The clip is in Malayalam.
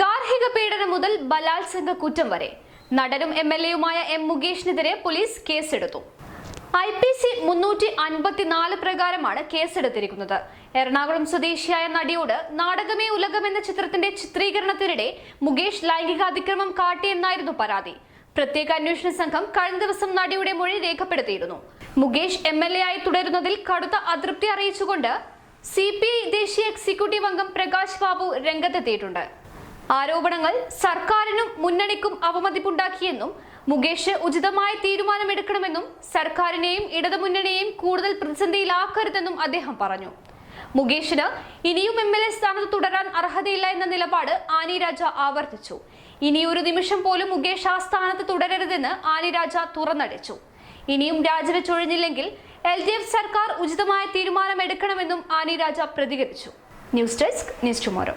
ഗാർഹിക പീഡനം മുതൽ ബലാത്സംഗ കുറ്റം വരെ. നടനും എം എൽ എയുമായ എം മുകേഷിനെതിരെ പോലീസ് കേസെടുത്തു. ഐ പി സി മുന്നൂറ്റി അൻപത്തിനാല് പ്രകാരമാണ് കേസെടുത്തിരിക്കുന്നത്. എറണാകുളം സ്വദേശിയായ നടിയോട് നാടകമേ ഉലകം എന്ന ചിത്രത്തിന്റെ ചിത്രീകരണത്തിനിടെ മുകേഷ് ലൈംഗികാതിക്രമം കാട്ടിയെന്നായിരുന്നു പരാതി. പ്രത്യേക അന്വേഷണ സംഘം കഴിഞ്ഞ ദിവസം നടിയുടെ മൊഴി രേഖപ്പെടുത്തിയിരുന്നു. മുകേഷ് എം എൽ എ ആയി തുടരുന്നതിൽ കടുത്ത അതൃപ്തി അറിയിച്ചുകൊണ്ട് സി പി ഐ ദേശീയ എക്സിക്യൂട്ടീവ് അംഗം പ്രകാശ് ബാബു രംഗത്തെത്തിയിട്ടുണ്ട്. ആരോപണങ്ങൾ സർക്കാരിനും മുന്നണിക്കും അവമതിപ്പുണ്ടാക്കിയെന്നും മുകേഷ് ഉചിതമായ തീരുമാനമെടുക്കണമെന്നും സർക്കാരിനെയും ഇടതുമുന്നണിയെയും കൂടുതൽ പ്രതിസന്ധിയിലാക്കരുതെന്നും അദ്ദേഹം പറഞ്ഞു. മുകേഷിന് ഇനിയും എം എൽ എ സ്ഥാനത്ത് തുടരാൻ അർഹതയില്ല എന്ന നിലപാട് ആനി രാജ ആവർത്തിച്ചു. ഇനിയൊരു നിമിഷം പോലും മുകേഷ് ആ സ്ഥാനത്ത് തുടരരുതെന്ന് ആനി രാജ തുറന്നടിച്ചു. ഇനിയും രാജിവെച്ചൊഴിഞ്ഞില്ലെങ്കിൽ എൽ ഡി എഫ് സർക്കാർ ഉചിതമായ തീരുമാനമെടുക്കണമെന്നും ആനി രാജ പ്രതികരിച്ചു. News desk news tomorrow.